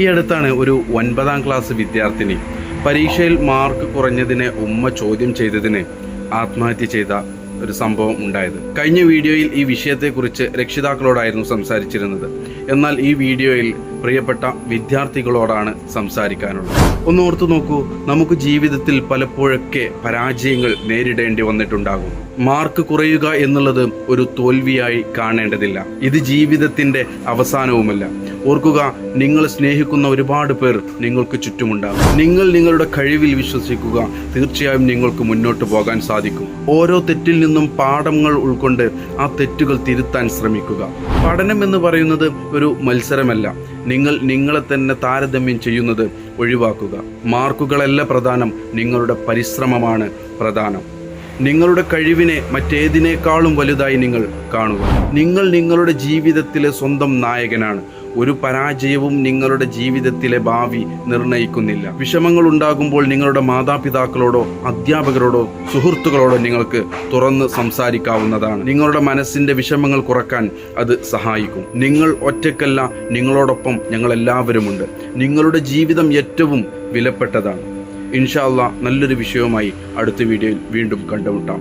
ഈ അടുത്താണ് ഒരു ഒൻപതാം ക്ലാസ് വിദ്യാർത്ഥിനി പരീക്ഷയിൽ മാർക്ക് കുറഞ്ഞതിനെ ഉമ്മ ചോദ്യം ചെയ്തതിന് ആത്മഹത്യ ചെയ്ത ഒരു സംഭവം ഉണ്ടായത്. കഴിഞ്ഞ വീഡിയോയിൽ ഈ വിഷയത്തെക്കുറിച്ച് രക്ഷിതാക്കളോടായിരുന്നു സംസാരിച്ചിരുന്നത്. എന്നാൽ ഈ വീഡിയോയിൽ പ്രിയപ്പെട്ട വിദ്യാർത്ഥികളോടാണ് സംസാരിക്കാനുള്ളത്. ഒന്ന് ഓർത്തു നോക്കൂ നമുക്ക് ജീവിതത്തിൽ പലപ്പോഴൊക്കെ പരാജയങ്ങൾ നേരിടേണ്ടി വന്നിട്ടുണ്ടാകും. മാർക്ക് കുറയുക എന്നുള്ളത് ഒരു തോൽവിയായി കാണേണ്ടതില്ല. ഇത് ജീവിതത്തിന്റെ അവസാനവുമല്ല. ഓർക്കുക നിങ്ങൾ സ്നേഹിക്കുന്ന ഒരുപാട് പേർ നിങ്ങൾക്ക് ചുറ്റുമുണ്ടാകും. നിങ്ങൾ നിങ്ങളുടെ കഴിവിൽ വിശ്വസിക്കുക തീർച്ചയായും നിങ്ങൾക്ക് മുന്നോട്ട് പോകാൻ സാധിക്കും. ഓരോ തെറ്റിൽ നിന്നും പാഠങ്ങൾ ഉൾക്കൊണ്ട് ആ തെറ്റുകൾ തിരുത്താൻ ശ്രമിക്കുക. പഠനം എന്ന് പറയുന്നത് ഒരു മത്സരമല്ല. നിങ്ങൾ നിങ്ങളെ തന്നെ താരതമ്യം ചെയ്യുന്നത് ഒഴിവാക്കുക. മാർക്കുകളല്ല പ്രധാനം നിങ്ങളുടെ പരിശ്രമമാണ് പ്രധാനം. നിങ്ങളുടെ കഴിവിനെ മറ്റേതിനേക്കാളും വലുതായി നിങ്ങൾ കാണുക. നിങ്ങൾ നിങ്ങളുടെ ജീവിതത്തിലെ സ്വന്തം നായകനാണ്. ഒരു പരാജയവും നിങ്ങളുടെ ജീവിതത്തിലെ ഭാവി നിർണയിക്കുന്നില്ല. വിഷമങ്ങൾ ഉണ്ടാകുമ്പോൾ നിങ്ങളുടെ മാതാപിതാക്കളോടോ അധ്യാപകരോടോ സുഹൃത്തുക്കളോടോ നിങ്ങൾക്ക് തുറന്ന് സംസാരിക്കാവുന്നതാണ്. നിങ്ങളുടെ മനസ്സിന്റെ വിഷമങ്ങൾ കുറയ്ക്കാൻ അത് സഹായിക്കും. നിങ്ങൾ ഒറ്റക്കല്ല നിങ്ങളോടൊപ്പം ഞങ്ങൾ എല്ലാവരുമുണ്ട് നിങ്ങളുടെ ജീവിതം ഏറ്റവും വിലപ്പെട്ടതാണ്. ഇൻഷാല്ല നല്ലൊരു വിഷയവുമായി അടുത്ത വീഡിയോയിൽ വീണ്ടും കണ്ടുമുട്ടാം.